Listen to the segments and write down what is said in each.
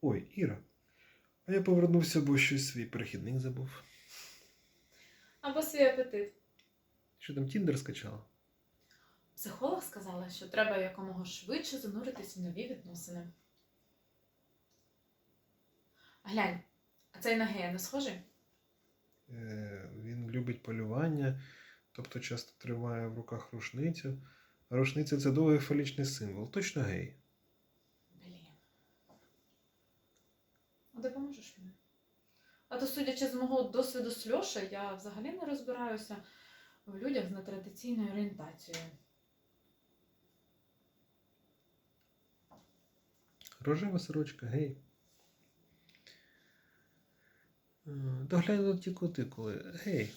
Ой, Іра. А я повернувся, бо щось свій перехідник забув. Або свій апетит. Що там Тіндер скачала? Психолог сказала, що треба якомога швидше зануритись в нові відносини. Глянь, а цей на гея не схожий? Е, він любить полювання, тобто часто тримає в руках рушницю. А рушниця це довгий фалічний символ, точно гей. Блін. А допоможеш мені? А то, судячи з мого досвіду з Льоша, я взагалі не розбираюся в людях з нетрадиційною орієнтацією. Рожева сорочка, гей. Е, Доглянь на ті кутикули. Гей.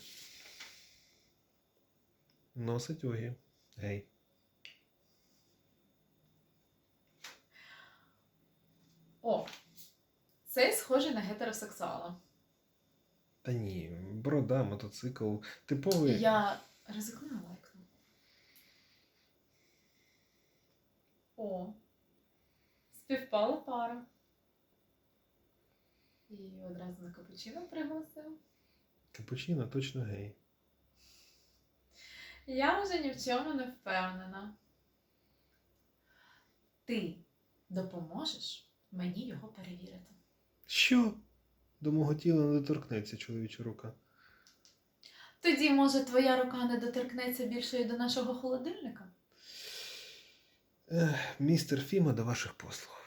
Носить огі. Гей. О, цей схожий на гетеросексуала. Та ні, борода, мотоцикл. Типовий. Я ризикну лайкну. О, співпала пара. І одразу на капучино пригласив. Капучино точно гей. Я вже ні в чому не впевнена. Ти допоможеш мені його перевірити. Що? До мого тіла не доторкнеться чоловіча рука. Тоді, може, твоя рука не доторкнеться більше і до нашого холодильника? Ех, містер Фіма до ваших послуг.